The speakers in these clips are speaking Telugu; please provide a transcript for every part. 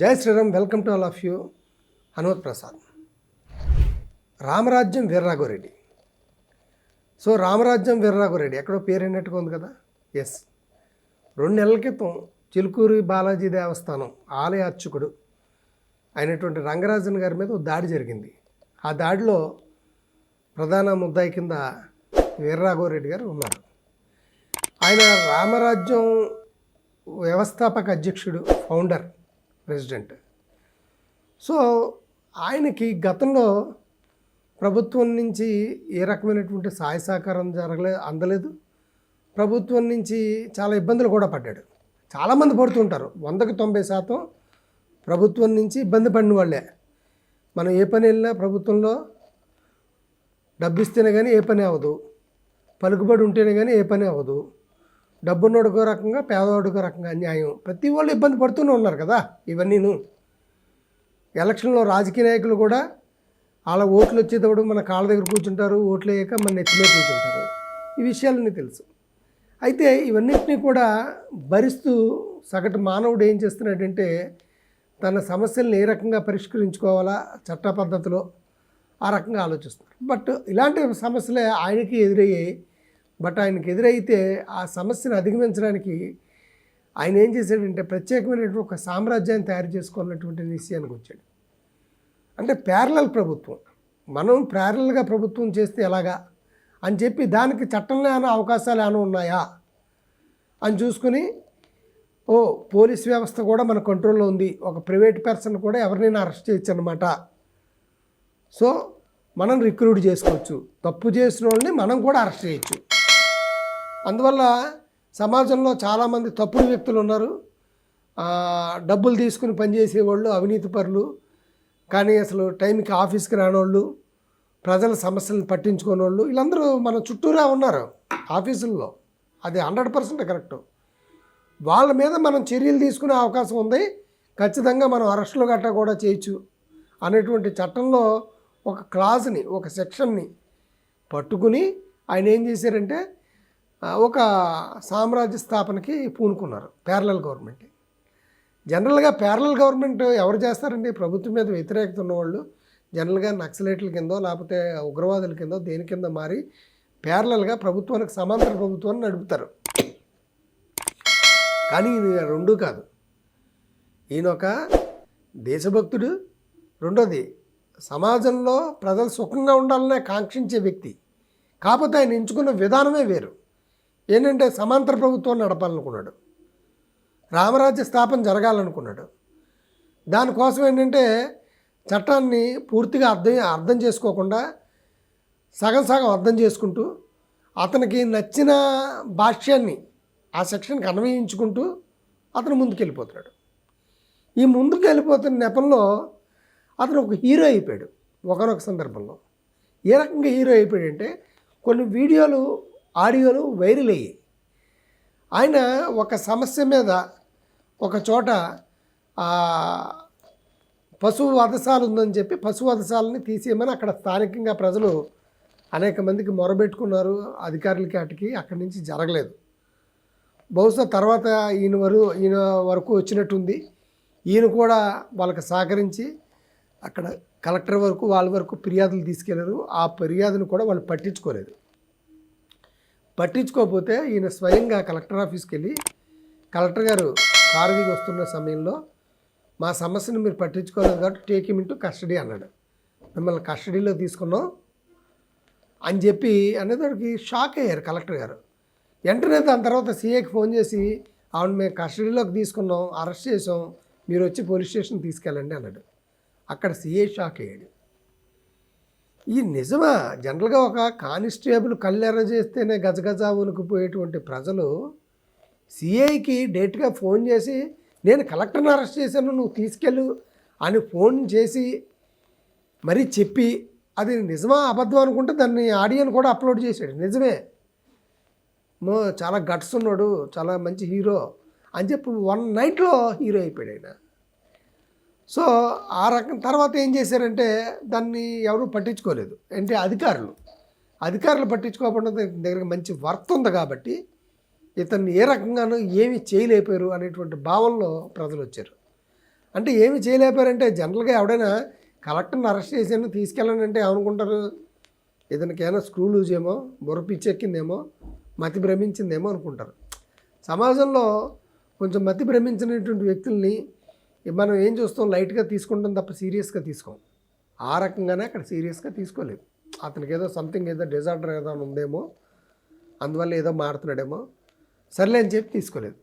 జై Shriram welcome to all of you. Hanumat Prasad. Ramarajyam వీర్రాఘోరెడ్డి. So రామరాజ్యం వీర్రాఘోరెడ్డి ఎక్కడో పేరు అయినట్టుగా ఉంది కదా? ఎస్ రెండు నెలల క్రితం చిలుకూరి బాలాజీ దేవస్థానం ఆలయ అర్చకుడు అయినటువంటి రంగరాజన్ గారి మీద ఒక దాడి జరిగింది. ఆ దాడిలో ప్రధాన ముద్దాయి కింద వీర్రాఘోరెడ్డి గారు ఉన్నారు. ఆయన రామరాజ్యం వ్యవస్థాపక అధ్యక్షుడు ఫౌండర్ ప్రెసిడెంట్. సో ఆయనకి గతంలో ప్రభుత్వం నుంచి ఏ రకమైనటువంటి సహాయ సహకారం జరగలే అందలేదు. ప్రభుత్వం నుంచి చాలా ఇబ్బందులు కూడా పడ్డాడు. చాలామంది పడుతుంటారు వందకి తొంభై శాతం ప్రభుత్వం నుంచి ఇబ్బంది పడిన వాళ్ళే. మనం ఏ పని వెళ్ళినా ప్రభుత్వంలో డబ్బు ఇస్తేనే కానీ ఏ పని అవ్వదు. పలుకుబడి ఉంటేనే కానీ ఏ పని అవ్వదు. డబ్బున్నోడికో రకంగా పేదవాడికో రకంగా అన్యాయం. ప్రతి వాళ్ళు ఇబ్బంది పడుతూనే ఉన్నారు కదా ఇవన్నీను. ఎలక్షన్లో రాజకీయ నాయకులు కూడా వాళ్ళ ఓట్లు వచ్చేటప్పుడు మన కాళ్ళ దగ్గర కూర్చుంటారు ఓట్లు వేయక మన నెత్తిలో కూర్చుంటారు. ఈ విషయాలన్నీ తెలుసు. అయితే ఇవన్నిటినీ కూడా భరిస్తూ సగటు మానవుడు ఏం చేస్తున్నాడంటే తన సమస్యలను ఏ రకంగా పరిష్కరించుకోవాలా చట్ట పద్ధతిలో ఆ రకంగా ఆలోచిస్తున్నారు. బట్ ఇలాంటి సమస్యలే ఆయనకి ఎదురయ్యాయి బట్ ఆయనకి ఎదురైతే ఆ సమస్యను అధిగమించడానికి ఆయన ఏం చేశాడంటే ప్రత్యేకమైనటువంటి ఒక సామ్రాజ్యాన్ని తయారు చేసుకోవాలన్నటువంటి నిశ్చయానికి వచ్చాడు. అంటే ప్యారలల్ ప్రభుత్వం మనం ప్యారలల్గా ప్రభుత్వం చేస్తే ఎలాగా? అని చెప్పి దానికి చట్టంలో ఏమైనా అవకాశాలు ఏమైనా ఉన్నాయా? అని చూసుకుని ఓ పోలీస్ వ్యవస్థ కూడా మన కంట్రోల్లో ఉంది. ఒక ప్రైవేట్ పర్సన్ కూడా ఎవరినైనా అరెస్ట్ చేయొచ్చు అనమాట సో మనం రిక్రూట్ చేసుకోవచ్చు. తప్పు చేసిన వాళ్ళని మనం కూడా అరెస్ట్ చేయొచ్చు. అందువల్ల సమాజంలో చాలామంది తప్పుడు వ్యక్తులు ఉన్నారు. డబ్బులు తీసుకుని పనిచేసేవాళ్ళు అవినీతి పరులు కానీ అసలు టైంకి ఆఫీస్కి రానోళ్ళు ప్రజల సమస్యలను పట్టించుకోని వాళ్ళు వీళ్ళందరూ మన చుట్టూరా ఉన్నారు ఆఫీసుల్లో. అది హండ్రెడ్ పర్సెంట్ కరెక్ట్. వాళ్ళ మీద మనం చర్యలు తీసుకునే అవకాశం ఉంది. ఖచ్చితంగా మనం అరెస్టులు గట్టా కూడా చేయొచ్చు అనేటువంటి చట్టంలో ఒక క్లాజ్ని ఒక సెక్షన్ని పట్టుకుని ఆయన ఏం చేశారంటే ఒక సామ్రాజ్య స్థాపనకి పూనుకున్నారు ప్యారలల్ గవర్నమెంట్ జనరల్గా ప్యారలల్ గవర్నమెంట్ ఎవరు చేస్తారండి? ప్రభుత్వం మీద వ్యతిరేకత ఉన్నవాళ్ళు జనరల్గా నక్సలైట్ల కిందో లేకపోతే ఉగ్రవాదుల కిందో దేని కింద మారి ప్యారలల్గా ప్రభుత్వానికి సమాంతర ప్రభుత్వాన్ని నడుపుతారు. కానీ ఇది రెండూ కాదు. ఈయన ఒక దేశభక్తుడు రెండోది సమాజంలో ప్రజలు సుఖంగా ఉండాలనే కాంక్షించే వ్యక్తి. కాకపోతే ఆయన ఎంచుకున్న విధానమే వేరు. ఏంటంటే సమాంతర ప్రభుత్వం నడపాలనుకున్నాడు. రామరాజ్య స్థాపన జరగాలనుకున్నాడు. దానికోసం ఏంటంటే చట్టాన్ని పూర్తిగా అర్థం అర్థం చేసుకోకుండా సగం సగం అర్థం చేసుకుంటూ అతనికి నచ్చిన భాష్యాన్ని ఆ సెక్షన్కి అన్వయించుకుంటూ అతను ముందుకెళ్ళిపోతున్నాడు. ఈ ముందుకు వెళ్ళిపోతున్న నెపంలో అతను ఒక హీరో అయిపోయాడు. ఒకనొక సందర్భంలో. ఏ రకంగా హీరో అయిపోయాడంటే కొన్ని వీడియోలు ఆడియోలు వైరల్ అయ్యాయి. ఆయన ఒక సమస్య మీద ఒక చోట పశువు వధశాల ఉందని చెప్పి పశువు వధశాలని తీసేయమని అక్కడ స్థానికంగా ప్రజలు అనేక మందికి మొరబెట్టుకున్నారు. అధికారులకి అటుకి అక్కడి నుంచి జరగలేదు. బహుశా తర్వాత ఈయన వరకు ఈయన వరకు వచ్చినట్టుంది. ఈయన కూడా వాళ్ళకి సహకరించి అక్కడ కలెక్టర్ వరకు వాళ్ళ వరకు ఫిర్యాదులు తీసుకెళ్ళారు. ఆ ఫిర్యాదును కూడా వాళ్ళు పట్టించుకోలేదు. పట్టించుకోకపోతే ఈయన స్వయంగా కలెక్టర్ ఆఫీస్కి వెళ్ళి కలెక్టర్ గారు కారు దిగి వస్తున్న సమయంలో మా సమస్యను మీరు పట్టించుకోలేదు కాబట్టి టేక్ ఇమ్ ఇంటూ కస్టడీ అన్నాడు. మిమ్మల్ని కస్టడీలో తీసుకున్నాం అని చెప్పి అనేదానికి షాక్ అయ్యారు కలెక్టర్ గారు. వెంటనే దాని తర్వాత సీఏకి ఫోన్ చేసి ఆవిడ మేము కస్టడీలోకి తీసుకున్నాం అరెస్ట్ చేసాం మీరు వచ్చి పోలీస్ స్టేషన్ తీసుకెళ్ళండి అన్నాడు. అక్కడ సీఏ షాక్ అయ్యాడు. ఈ నిజమా? జనరల్గా ఒక కానిస్టేబుల్ కళ్ళెర్ర చేస్తేనే గజగజ వణుకుపోయేటువంటి ప్రజలు సిఐకి డైరెక్ట్గా ఫోన్ చేసి నేను కలెక్టర్ని అరెస్ట్ చేశాను నువ్వు తీసుకెళ్ళు అని ఫోన్ చేసి మరీ చెప్పి అది నిజమా అబద్ధం అనుకుంటే దాన్ని ఆడియోని కూడా అప్లోడ్ చేశాడు. నిజమే. మో చాలా గట్స్ ఉన్నాడు చాలా మంచి హీరో అని చెప్పి వన్ నైట్లో హీరో అయిపోయాడు ఆయన. సో ఆ రకం తర్వాత ఏం చేశారంటే దాన్ని ఎవరు పట్టించుకోలేదు. అంటే అధికారులు. అధికారులు పట్టించుకోకుండా దగ్గర మంచి వర్త్ ఉంది కాబట్టి ఇతన్ని ఏ రకంగానూ ఏమి చేయలేకపోయారు అనేటువంటి భావనలో ప్రజలు వచ్చారు అంటే ఏమి చేయలేపారంటే జనరల్గా ఎవడైనా కలెక్టర్ని అరెస్ట్ చేసాను తీసుకెళ్ళండి అంటే ఏమనుకుంటారు? ఇతనికి ఏమైనా స్క్రూ లూజ్ ఏమో బుర్ర పిచ్చెక్కిందేమో మతి భ్రమించిందేమో అనుకుంటారు. సమాజంలో కొంచెం మతి భ్రమించినటువంటి వ్యక్తుల్ని మనం ఏం చూస్తాం? లైట్గా తీసుకుంటాం తప్ప సీరియస్గా తీసుకోం. ఆ రకంగానే అక్కడ సీరియస్గా తీసుకోలేదు అతనికి ఏదో సంథింగ్ ఏదో డిజార్డర్ ఏదో ఉందేమో అందువల్ల ఏదో మారుతున్నాడేమో సర్లే అని చెప్పి తీసుకోలేదు.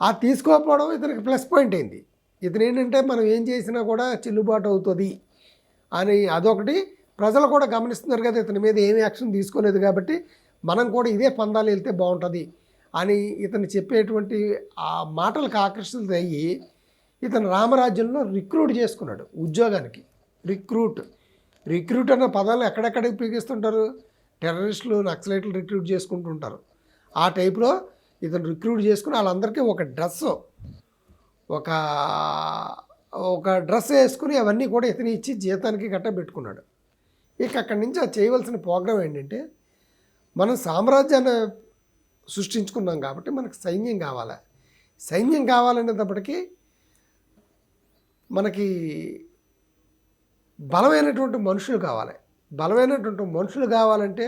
ఆ తీసుకోకపోవడం ఇతనికి ప్లస్ పాయింట్ అయింది. ఇతను ఏంటంటే మనం ఏం చేసినా కూడా చెల్లుబాటు అవుతుంది అని అదొకటి. ప్రజలు కూడా గమనిస్తున్నారు కదా ఇతని మీద ఏమి యాక్షన్ తీసుకోలేదు కాబట్టి మనం కూడా ఇదే పందాలు వెళ్తే బాగుంటుంది అని ఇతను చెప్పేటువంటి ఆ మాటలకు ఆకర్షితులు అయ్యి ఇతను రామరాజ్యంలో రిక్రూట్ చేసుకున్నాడు ఉద్యోగానికి. రిక్రూట్. రిక్రూట్ అన్న పదాలు ఎక్కడెక్కడికి పీకిస్తుంటారు? టెర్రరిస్టులు నక్సలైట్లు రిక్రూట్ చేసుకుంటుంటారు. ఆ టైప్లో ఇతను రిక్రూట్ చేసుకుని వాళ్ళందరికీ ఒక డ్రెస్ ఒక ఒక డ్రెస్ వేసుకుని అవన్నీ కూడా ఇతని ఇచ్చి జీతానికి గట్ట పెట్టుకున్నాడు. ఇక అక్కడి నుంచి ఆ చేయవలసిన ప్రోగ్రాం ఏంటంటే మనం సామ్రాజ్యాన్ని సృష్టించుకున్నాం కాబట్టి మనకు సైన్యం కావాలి? సైన్యం కావాలనేటప్పటికీ మనకి బలమైనటువంటి మనుషులు కావాలి. బలమైనటువంటి మనుషులు కావాలంటే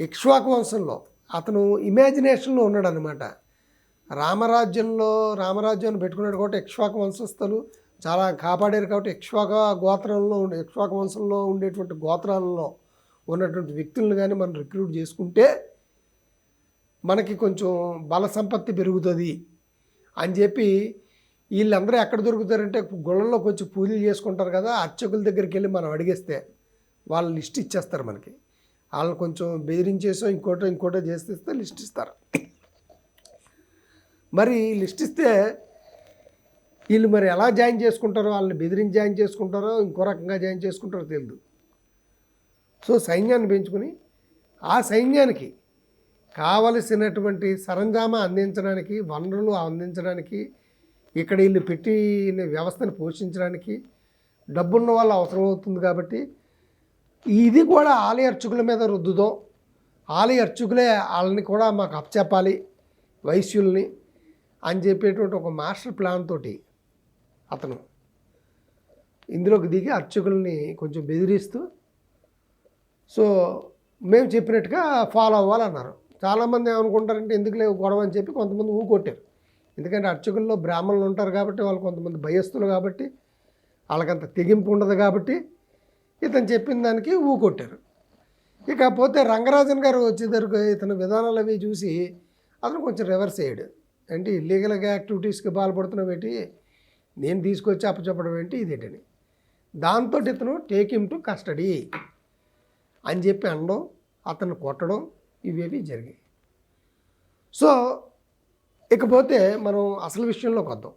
ఇక్ష్వాకు వంశంలో అతను ఇమాజినేషన్లో ఉన్నాడు అనమాట రామరాజ్యంలో రామరాజ్యాన్ని పెట్టుకున్నాడు కాబట్టి ఇక్ష్వాకు వంశస్థులు చాలా కాపాడారు కాబట్టి ఇక్ష్వాక గోత్రంలో ఉండే ఇక్ష్వాక వంశంలో ఉండేటువంటి గోత్రాలలో ఉన్నటువంటి వ్యక్తులను కానీ మనం రిక్రూట్ చేసుకుంటే మనకి కొంచెం బల సంపత్తి పెరుగుతుంది అని చెప్పి వీళ్ళందరూ ఎక్కడ దొరుకుతారంటే గుళ్ళల్లోకి వచ్చి పూజలు చేసుకుంటారు కదా అర్చకుల దగ్గరికి వెళ్ళి మనం అడిగేస్తే వాళ్ళు లిస్ట్ ఇచ్చేస్తారు మనకి. వాళ్ళని కొంచెం బెదిరించేసో ఇంకోటో ఇంకోటో చేస్తే లిస్ట్ ఇస్తారు. మరి లిస్ట్ ఇస్తే వీళ్ళు మరి ఎలా జాయిన్ చేసుకుంటారో వాళ్ళని బెదిరించి జాయిన్ చేసుకుంటారో ఇంకో రకంగా జాయిన్ చేసుకుంటారో తెలియదు సో సైన్యాన్ని పెంచుకుని ఆ సైన్యానికి కావలసినటువంటి సరంజామా అందించడానికి వనరులు అందించడానికి ఇక్కడ వీళ్ళు పెట్టిన వ్యవస్థను పోషించడానికి డబ్బున్న వాళ్ళు అవసరం అవుతుంది కాబట్టి ఇది కూడా ఆలయ అర్చకుల మీద రుద్దుదాం. ఆలయ అర్చకులే వాళ్ళని కూడా మాకు అప్పచెప్పాలి వైశ్యుల్ని అని చెప్పేటువంటి ఒక మాస్టర్ ప్లాన్ తోటి అతను ఇందులోకి దిగి అర్చకుల్ని కొంచెం బెదిరిస్తూ సో మేము చెప్పినట్టుగా ఫాలో అవ్వాలన్నారు. చాలామంది ఏమనుకుంటారంటే ఎందుకు లేవు గొడవ? అని చెప్పి కొంతమంది ఊకొట్టారు. ఎందుకంటే అర్చకుల్లో బ్రాహ్మణులు ఉంటారు కాబట్టి వాళ్ళు కొంతమంది భయస్థులు కాబట్టి వాళ్ళకంత తెగింపు ఉండదు కాబట్టి ఇతను చెప్పిన దానికి ఊకొట్టారు. ఇకపోతే రంగరాజన్ గారు వచ్చేదరకు ఇతని విధానాలు అవి చూసి అతను కొంచెం రివర్స్ అయ్యాడు. అంటే ఇల్లీగల్గా యాక్టివిటీస్కి పాల్పడుతున్నావు ఏంటి? నేను తీసుకొచ్చి అప్పచెప్పడం ఏంటి? ఇదేంటని. దాంతో ఇతను టేక్ హిమ్ టు కస్టడీ అని చెప్పి అనడం అతను కొట్టడం ఇవేవి జరిగాయి. సో ఇకపోతే మనం అసలు విషయంలోకి వద్దాం.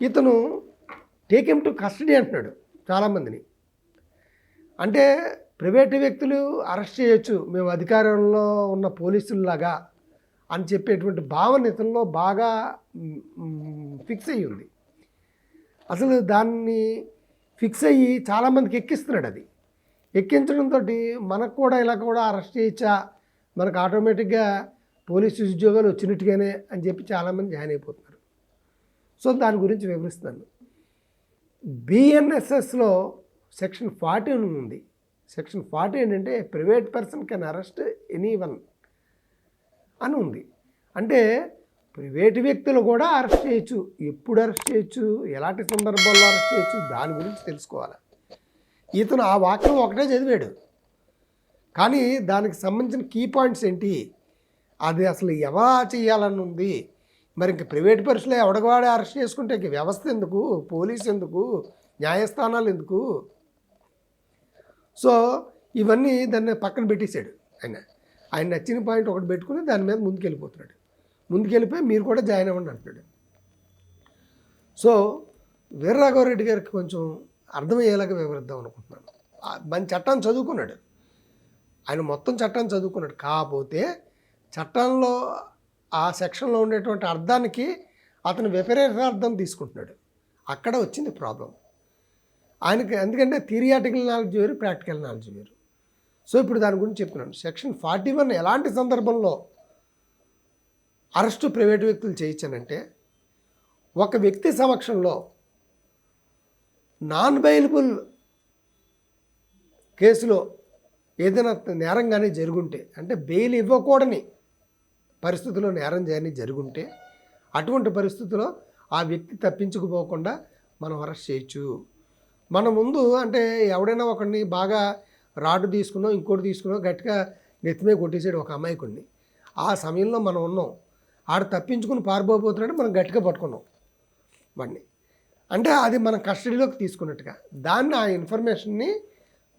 ఇతను టేకెమ్ టు కస్టడీ అంటున్నాడు చాలామందిని. అంటే ప్రైవేటు వ్యక్తులు అరెస్ట్ చేయొచ్చు మేము అధికారంలో ఉన్న పోలీసుల్లాగా అని చెప్పేటువంటి భావన ఇతనిలో బాగా ఫిక్స్ అయ్యి ఉంది. అసలు దాన్ని ఫిక్స్ అయ్యి చాలామందికి ఎక్కిస్తున్నాడు అది. ఎక్కించడంతో మనకు కూడా ఇలా కూడా అరెస్ట్ చేయొచ్చా మనకు ఆటోమేటిక్గా పోలీసు ఉద్యోగాలు వచ్చినట్టుగానే అని చెప్పి చాలామంది జాయిన్ అయిపోతున్నారు. సో దాని గురించి వివరిస్తాను బిఎన్ఎస్ఎస్లో సెక్షన్ ఫార్టీ ఉంది. సెక్షన్ ఫార్టీ ఏంటంటే private person can arrest anyone అని ఉంది. అంటే ప్రైవేట్ వ్యక్తులు కూడా అరెస్ట్ చేయొచ్చు. ఎప్పుడు అరెస్ట్ చేయొచ్చు? ఎలాంటి సందర్భాల్లో అరెస్ట్ చేయొచ్చు? దాని గురించి తెలుసుకోవాలి. ఇతను ఆ వాక్యం ఒకటే చదివాడు. కానీ దానికి సంబంధించిన కీ పాయింట్స్ ఏంటి? అది అసలు ఎవా చేయాలని ఉంది మరి ఇంక ప్రైవేట్ పర్సులో ఎవడగవాడే అరెస్ట్ చేసుకుంటే ఇంక వ్యవస్థ ఎందుకు? పోలీస్ ఎందుకు? న్యాయస్థానాలు ఎందుకు? సో ఇవన్నీ దాన్ని పక్కన పెట్టేశాడు ఆయన. ఆయన నచ్చిన పాయింట్ ఒకటి పెట్టుకుని దాని మీద ముందుకెళ్ళిపోతున్నాడు. ముందుకెళ్ళిపోయి మీరు కూడా జాయిన్ అవ్వండి అంటున్నాడు. సో వీర్రాఘవరెడ్డి గారికి కొంచెం అర్థమయ్యేలాగా వివరిద్దాం అనుకుంటున్నాను. మన చట్టాన్ని చదువుకున్నాడు. ఆయన మొత్తం చట్టాన్ని చదువుకున్నాడు. కాకపోతే చట్టంలో ఆ సెక్షన్లో ఉండేటువంటి అర్థానికి అతను విపరీత అర్థం తీసుకుంటున్నాడు. అక్కడ వచ్చింది ప్రాబ్లం ఆయనకి ఎందుకంటే థిరియాటికల్ నాలెడ్జ్ వేరు ప్రాక్టికల్ నాలెడ్జ్ వేరు. సో ఇప్పుడు దాని గురించి చెప్తున్నాను. సెక్షన్ ఫార్టీ వన్ ఎలాంటి సందర్భంలో అరెస్టు ప్రైవేటు వ్యక్తులు చేయించానంటే ఒక వ్యక్తి సమక్షంలో నాన్ బెయిలబుల్ కేసులో ఏదైనా నేరం కానీ జరుగుంటే అంటే బెయిల్ ఇవ్వకూడని పరిస్థితుల్లో నేరం చేయని జరుగుంటే అటువంటి పరిస్థితుల్లో ఆ వ్యక్తి తప్పించుకుపోకుండా మనం అరెస్ట్ చేయొచ్చు. మన ముందు అంటే ఎవడైనా ఒకడిని బాగా రాడ్డు తీసుకున్నో ఇంకోటి తీసుకున్నో గట్టిగా నెత్తిమే కొట్టేసాడు ఒక అమాయకుడిని. ఆ సమయంలో మనం ఉన్నాం. ఆడు తప్పించుకుని పారిపోతున్నాడు మనం గట్టిగా పట్టుకున్నాం వాడిని. అంటే అది మనం కస్టడీలోకి తీసుకున్నట్టుగా. దాన్ని ఆ ఇన్ఫర్మేషన్ని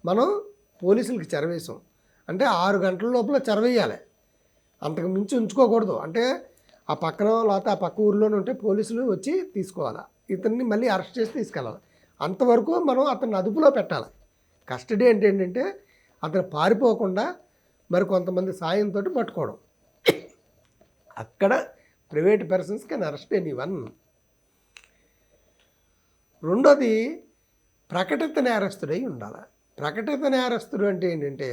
మనం పోలీసులకి చెరవేసాం. అంటే ఆరు గంటల లోపల చెరవేయాలి. అంతకు మించి ఉంచుకోకూడదు. అంటే ఆ పక్కన లేకపోతే ఆ పక్క ఊర్లోనే ఉంటే పోలీసులు వచ్చి తీసుకోవాలి? ఇతన్ని మళ్ళీ అరెస్ట్ చేసి తీసుకెళ్ళాలి? అంతవరకు మనం అతన్ని అదుపులో పెట్టాలి? కస్టడీ అంటే ఏంటంటే అతను పారిపోకుండా మరి కొంతమంది సాయంతో పట్టుకోవడం. అక్కడ private persons can arrest anyone రెండోది ప్రకటిత నేరస్తుడై ఉండాలి? ప్రకటిత నేరస్తుడు అంటే ఏంటంటే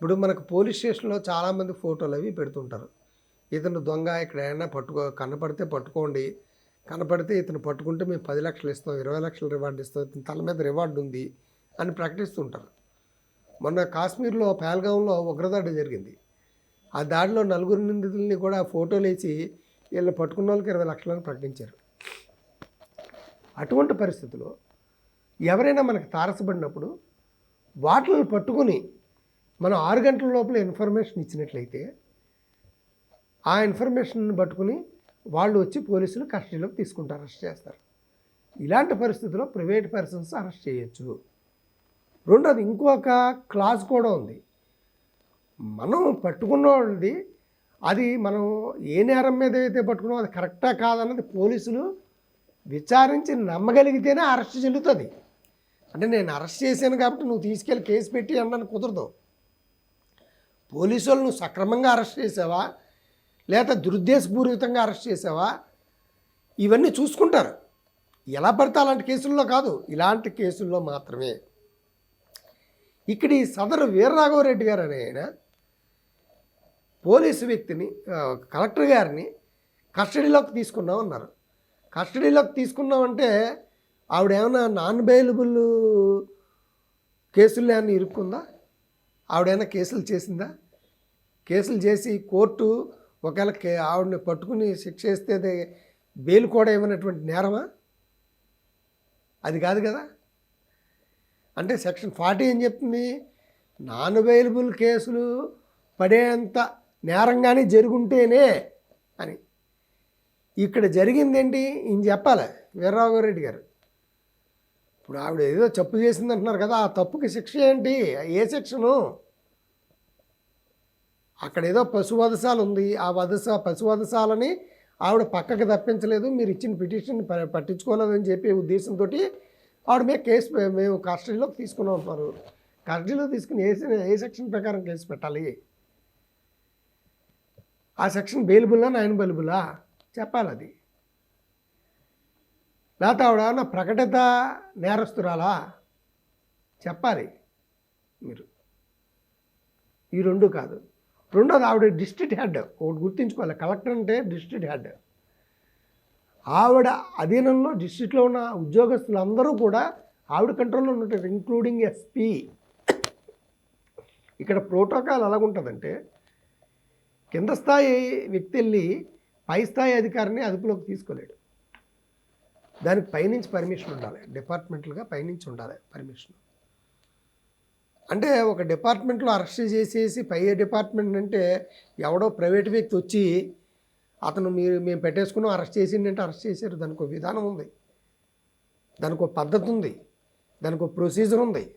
ఇప్పుడు మనకు పోలీస్ స్టేషన్లో చాలామంది ఫోటోలు అవి పెడుతుంటారు. ఇతను దొంగ ఇక్కడ ఏమైనా పట్టుకో కనపడితే పట్టుకోండి. కనపడితే ఇతను పట్టుకుంటే మేము పది లక్షలు ఇస్తాం ఇరవై లక్షలు రివార్డు ఇస్తాం ఇతని తల మీద రివార్డు ఉంది అని ప్రకటిస్తుంటారు. మొన్న కాశ్మీర్లో పేల్గాంలో ఉగ్రదాడి జరిగింది. ఆ దాడిలో నలుగురు నిందితుల్ని కూడా ఫోటోలు వేసి వీళ్ళు పట్టుకున్న వాళ్ళకి ఇరవై లక్షలని ప్రకటించారు. అటువంటి పరిస్థితులు ఎవరైనా మనకు తారసపడినప్పుడు వాటిని పట్టుకొని మనం ఆరు గంటల లోపల ఇన్ఫర్మేషన్ ఇచ్చినట్లయితే ఆ ఇన్ఫర్మేషన్ పట్టుకుని వాళ్ళు వచ్చి పోలీసులు కస్టడీలోకి తీసుకుంటారు అరెస్ట్ చేస్తారు. ఇలాంటి పరిస్థితుల్లో ప్రైవేట్ పర్సన్స్ అరెస్ట్ చేయొచ్చు. రెండోది ఇంకొక క్లాజ్ కూడా ఉంది. మనం పట్టుకున్న వాళ్ళది అది మనం ఏ నేరం మీద అయితే పట్టుకున్నామో అది కరెక్టా కాదన్నది పోలీసులు విచారించి నమ్మగలిగితేనే అరెస్ట్ చెల్లుతుంది అంటే నేను అరెస్ట్ చేశాను కాబట్టి నువ్వు తీసుకెళ్ళి కేసు పెట్టి అన్నాను కుదరదు. పోలీసు వాళ్ళు నువ్వు సక్రమంగా అరెస్ట్ చేసావా? లేదా దురుద్దేశపూరితంగా అరెస్ట్ చేసావా? ఇవన్నీ చూసుకుంటారు. ఎలా పడితే అలాంటి కేసుల్లో కాదు ఇలాంటి కేసుల్లో మాత్రమే. ఇక్కడ ఈ సదరు వీరరాఘవరెడ్డి గారు అనే ఆయన పోలీసు వ్యక్తిని కలెక్టర్ గారిని కస్టడీలోకి తీసుకున్నాం అన్నారు. కస్టడీలోకి తీసుకున్నామంటే ఆవిడ ఏమైనా నాన్ బెయిలబుల్ కేసుల్లో ఏమైనా ఇరుక్కుందా? ఆవిడైనా కేసులు చేసిందా? కేసులు చేసి కోర్టు ఒకవేళ కే ఆవిడని పట్టుకుని శిక్ష వేస్తే బెయిల్ కూడా ఏమైనటువంటి నేరమా? అది కాదు కదా. అంటే సెక్షన్ ఫార్టీ ఏం చెప్తుంది? నాన్ అవైలబుల్ కేసులు పడేంత నేరంగానే జరుగుంటేనే అని. ఇక్కడ జరిగిందేంటి? ఈయన చెప్పాలి. వీర్రాఘవరెడ్డి గారు. ఇప్పుడు ఆవిడ ఏదో తప్పు చేసింది అంటున్నారు కదా ఆ తప్పుకి శిక్ష ఏంటి? ఏ శిక్షను? అక్కడ ఏదో పశువధశాల ఉంది. ఆ వధస పశువధశాలని ఆవిడ పక్కకి తప్పించలేదు. మీరు ఇచ్చిన పిటిషన్ ప- పట్టించుకోలేదని చెప్పే ఉద్దేశంతో ఆవిడ మీద కేసు మేము కస్టడీలోకి తీసుకున్నాం ఉంటారు కస్టడీలో తీసుకుని ఏ ఏ సెక్షన్ ప్రకారం కేసు పెట్టాలి? ఆ సెక్షన్ బెయిలబుల్లా నాయన బెయిలబుల్లా చెప్పాలి అది. లేకపోతే ఆవిడ ప్రకటిత నేరస్తురాలా? చెప్పాలి మీరు. ఈ రెండు కాదు. రెండోది ఆవిడ డిస్ట్రిక్ట్ హెడ్. ఒకటి గుర్తుంచుకోవాలి. కలెక్టర్ అంటే డిస్ట్రిక్ట్ హెడ్. ఆవిడ అధీనంలో డిస్ట్రిక్ట్లో ఉన్న ఉద్యోగస్తులు అందరూ కూడా ఆవిడ కంట్రోల్లో ఉంటారు ఇంక్లూడింగ్ ఎస్పీ ఇక్కడ ప్రోటోకాల్ ఎలాగుంటుందంటే కింద స్థాయి వ్యక్తి వెళ్ళి పై స్థాయి అధికారిని అదుపులోకి తీసుకోలేడు. దానికి పైనుంచి పర్మిషన్ ఉండాలి. డిపార్ట్మెంట్లుగా పైనుంచి ఉండాలి పర్మిషన్ అంటే ఒక డిపార్ట్మెంట్లో అరెస్ట్ చేసేసి పై డిపార్ట్మెంట్ అంటే ఎవడో ప్రైవేట్ వ్యక్తి వచ్చి అతను మీరు మేము పెట్టేసుకున్నాం అరెస్ట్ చేసిందంటే అరెస్ట్ చేశారు. దానికి ఒక విధానం ఉంది. దానికి ఒక పద్ధతి ఉంది. దానికి ఒక ప్రొసీజర్ ఉంది.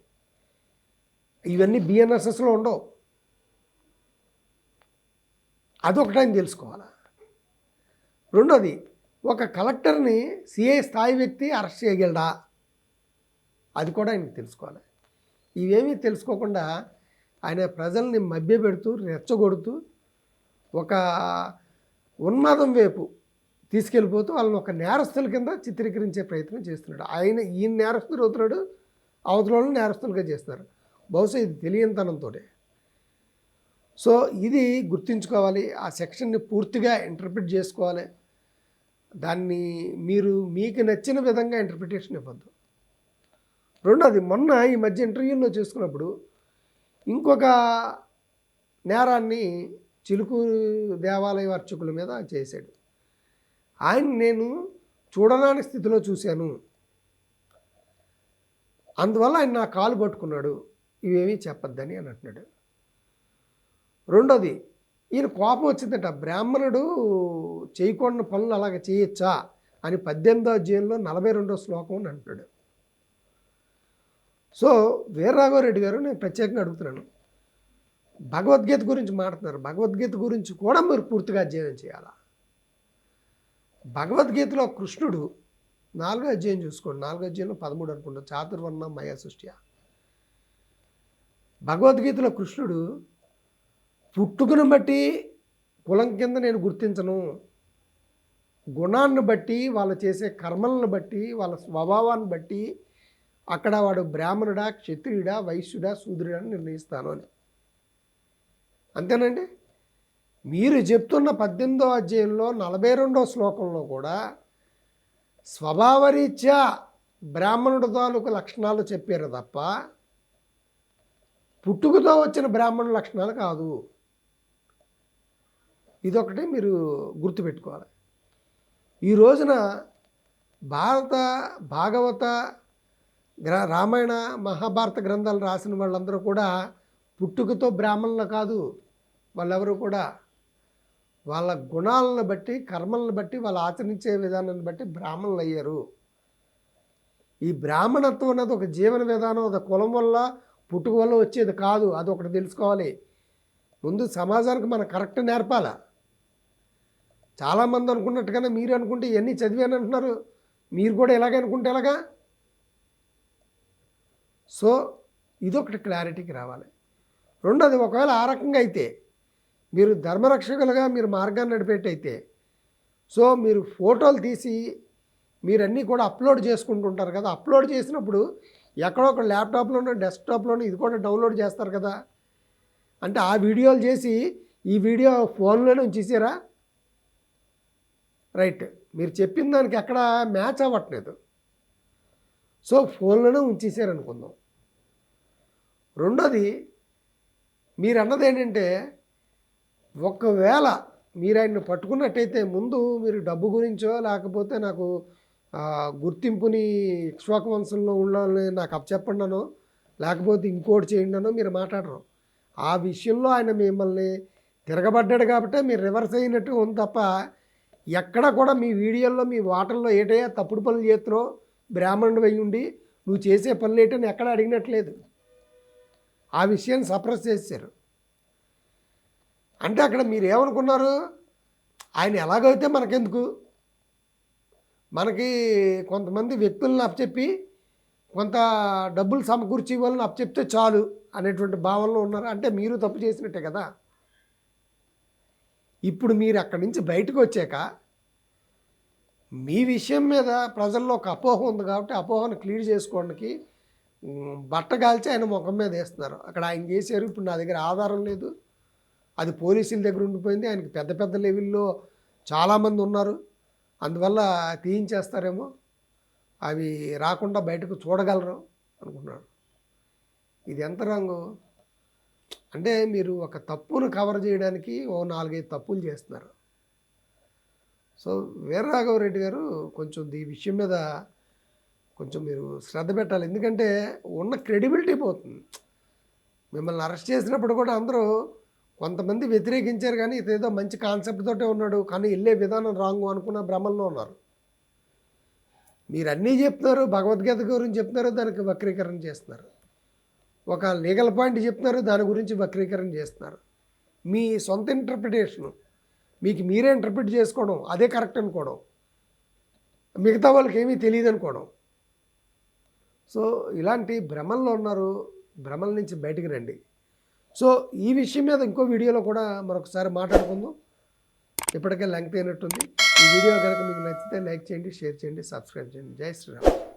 ఇవన్నీ బిఎన్ఎస్ఎస్లో ఉండవు. అదొకటి ఆయన తెలుసుకోవాలి. రెండోది ఒక కలెక్టర్ని సిఐ స్థాయి వ్యక్తి అరెస్ట్ చేయగలడా? అది కూడా ఆయనకు తెలుసుకోవాలి. ఇవేమీ తెలుసుకోకుండా ఆయన ప్రజల్ని మభ్యపెడుతూ రెచ్చగొడుతూ ఒక ఉన్మాదం వైపు తీసుకెళ్ళిపోతూ వాళ్ళని ఒక నేరస్తుల కింద చిత్రీకరించే ప్రయత్నం చేస్తున్నాడు. ఆయన ఈయన నేరస్తులు అవుతున్నాడు అవతల వాళ్ళని నేరస్తులుగా చేస్తున్నారు. బహుశా ఇది తెలియనితనంతో సో ఇది గుర్తుంచుకోవాలి. ఆ సెక్షన్ని పూర్తిగా ఇంటర్ప్రిట్ చేసుకోవాలి. దాన్ని మీరు మీకు నచ్చిన విధంగా ఇంటర్ప్రిటేషన్ ఇవ్వద్దు. రెండోది మొన్న ఈ మధ్య ఇంటర్వ్యూలో చేసుకున్నప్పుడు ఇంకొక నేరాన్ని చిలుకు దేవాలయ అర్చకుల మీద చేశాడు. ఆయన నేను చూడరాని స్థితిలో చూశాను. అందువల్ల ఆయన నా కాలు పట్టుకున్నాడు. ఇవేమీ చెప్పొద్దని అని అంటున్నాడు. రెండోది ఈయన కోపం వచ్చిందట. బ్రాహ్మణుడు చేయకూడని పనులు అలాగ చేయొచ్చా అని పద్దెనిమిదో అధ్యాయంలో నలభై రెండో శ్లోకం అని అంటున్నాడు సో వీరరాఘవరెడ్డి గారు నేను ప్రత్యేకంగా అడుగుతున్నాను. భగవద్గీత గురించి మాట్లాడుతున్నారు. భగవద్గీత గురించి కూడా మీరు పూర్తిగా అధ్యయనం చేయాలా? భగవద్గీతలో కృష్ణుడు నాలుగో అధ్యాయం చూసుకోండి. నాలుగో అధ్యాయంలో పదమూడు అనుకుంటా. చాతుర్వర్ణ మయ సృష్ట్య భగవద్గీతలో కృష్ణుడు పుట్టుకను బట్టి కులం కింద నేను గుర్తించను. గుణాన్ని బట్టి వాళ్ళు చేసే కర్మలను బట్టి వాళ్ళ స్వభావాన్ని బట్టి అక్కడ వాడు బ్రాహ్మణుడా క్షత్రియుడా వైశ్యుడా శూద్రుడా అని నిర్ణయిస్తాను అని. అంతేనండి? మీరు చెప్తున్న పద్దెనిమిదో అధ్యాయంలో నలభై రెండో శ్లోకంలో కూడా స్వభావరీత్యా బ్రాహ్మణుడు తాలూకు లక్షణాలు చెప్పారు తప్ప పుట్టుకతో వచ్చిన బ్రాహ్మణుల లక్షణాలు కాదు. ఇదొకటి మీరు గుర్తుపెట్టుకోవాలి. ఈ రోజున భారత భాగవత గ్ర రామాయణ మహాభారత గ్రంథాలు రాసిన వాళ్ళందరూ కూడా పుట్టుకతో బ్రాహ్మణులు కాదు. వాళ్ళెవరు కూడా వాళ్ళ గుణాలను బట్టి కర్మలను బట్టి వాళ్ళు ఆచరించే విధానాన్ని బట్టి బ్రాహ్మణులు అయ్యారు. ఈ బ్రాహ్మణత్వం అనేది ఒక జీవన విధానం ఒక కులం వల్ల పుట్టుక వల్ల వచ్చేది కాదు. అది ఒకటి తెలుసుకోవాలి. ముందు సమాజానికి మనం కరెక్ట్ నేర్పాలా? చాలామంది అనుకున్నట్టుగానే మీరు అనుకుంటే ఇవన్నీ చదివాను అంటున్నారు. మీరు కూడా ఎలాగ అనుకుంటే ఎలాగా? సో ఇదొకటి క్లారిటీకి రావాలి. రెండోది ఒకవేళ ఆ రకంగా అయితే మీరు ధర్మరక్షకులుగా మీరు మార్గాన్ని నడిపేటైతే సో మీరు ఫోటోలు తీసి మీరన్నీ కూడా అప్లోడ్ చేసుకుంటుంటారు కదా. అప్లోడ్ చేసినప్పుడు ఎక్కడో ఒక ల్యాప్టాప్లోనో డెస్క్టాప్లోనో ఇది కూడా డౌన్లోడ్ చేస్తారు కదా. అంటే ఆ వీడియోలు చేసి ఈ వీడియో ఫోన్లోనే ఉంచేసారా? రైట్. మీరు చెప్పిన దానికి ఎక్కడ మ్యాచ్ అవ్వట్లేదు. సో ఫోన్లోనే ఉంచేసారనుకుందాం రెండోది మీరు అన్నది ఏంటంటే ఒకవేళ మీరు ఆయన్ని పట్టుకున్నట్టయితే ముందు మీరు డబ్బు గురించో లేకపోతే నాకు గుర్తింపుని ఇక్ష్వాక వంశంలో ఉండాలని నాకు అప్పచెప్పండానో లేకపోతే ఇంకోటి చేయండానో మీరు మాట్లాడరు. ఆ విషయంలో ఆయన మిమ్మల్ని తిరగబడ్డాడు కాబట్టి మీరు రివర్స్ అయినట్టు ఉంది తప్ప ఎక్కడ కూడా మీ వీడియోల్లో మీ వాటల్లో ఏటయ్యా తప్పుడు పనులు చేస్తున్నావు? బ్రాహ్మణుడు అయి ఉండి నువ్వు చేసే పనులు ఏంటని ఎక్కడ అడిగినట్లేదు. ఆ విషయాన్ని సప్రెస్ చేశారు. అంటే అక్కడ మీరు ఏమనుకున్నారు? ఆయన ఎలాగైతే మనకెందుకు? మనకి కొంతమంది వ్యక్తులను అప్పచెప్పి కొంత డబ్బులు సమకూర్చి వాళ్ళని అప్పచెప్తే చాలు అనేటువంటి భావనలో ఉన్నారు. అంటే మీరు తప్పు చేసినట్టే కదా. ఇప్పుడు మీరు అక్కడి నుంచి బయటకు వచ్చాక మీ విషయం మీద ప్రజల్లో ఒక అపోహ ఉంది కాబట్టి అపోహను క్లియర్ చేసుకోవడానికి బట్ట కాల్చి ఆయన ముఖం మీద వేస్తున్నారు. అక్కడ ఆయన చేశారు ఇప్పుడు నా దగ్గర ఆధారం లేదు. అది పోలీసుల దగ్గర ఉండిపోయింది. ఆయనకి పెద్ద పెద్ద లెవెల్లో చాలామంది ఉన్నారు. అందువల్ల తీయించేస్తారేమో. అవి రాకుండా బయటకు చూడగలరు అనుకున్నాడు ఇది ఎంత రంగు? అంటే మీరు ఒక తప్పును కవర్ చేయడానికి ఓ నాలుగైదు తప్పులు చేస్తున్నారు. సో వీరరాఘవరెడ్డి గారు కొంచెం ఈ విషయం మీద కొంచెం మీరు శ్రద్ధ పెట్టాలి. ఎందుకంటే ఉన్న క్రెడిబిలిటీ పోతుంది. మిమ్మల్ని అరెస్ట్ చేసినప్పుడు కూడా అందరూ కొంతమంది వ్యతిరేకించారు కానీ ఇదేదో మంచి కాన్సెప్ట్ తోటే ఉన్నాడు కానీ వెళ్ళే విధానం రాంగు అనుకున్న భ్రమల్లో ఉన్నారు. మీరు అన్నీ చెప్తున్నారు భగవద్గీత గురించి చెప్తున్నారు దానికి వక్రీకరణ చేస్తున్నారు. ఒక లీగల్ పాయింట్ చెప్తున్నారు దాని గురించి వక్రీకరణ చేస్తున్నారు. మీ సొంత ఇంటర్ప్రిటేషను మీకు మీరే ఇంటర్ప్రిట్ చేసుకోవడం అదే కరెక్ట్ అనుకోవడం. మిగతా వాళ్ళకి ఏమీ తెలియదు అనుకోవడం. సో ఇలాంటి భ్రమల్లో ఉన్నారు భ్రమల నుంచి బయటికి రండి. సో ఈ విషయం మీద ఇంకో వీడియోలో కూడా మరొకసారి మాట్లాడుకుందాం. ఇప్పటికే లెంగ్త్ అయినట్టుంది. ఈ వీడియో కనుక మీకు నచ్చితే లైక్ చేయండి షేర్ చేయండి సబ్స్క్రైబ్ చేయండి. జై శ్రీరామ్.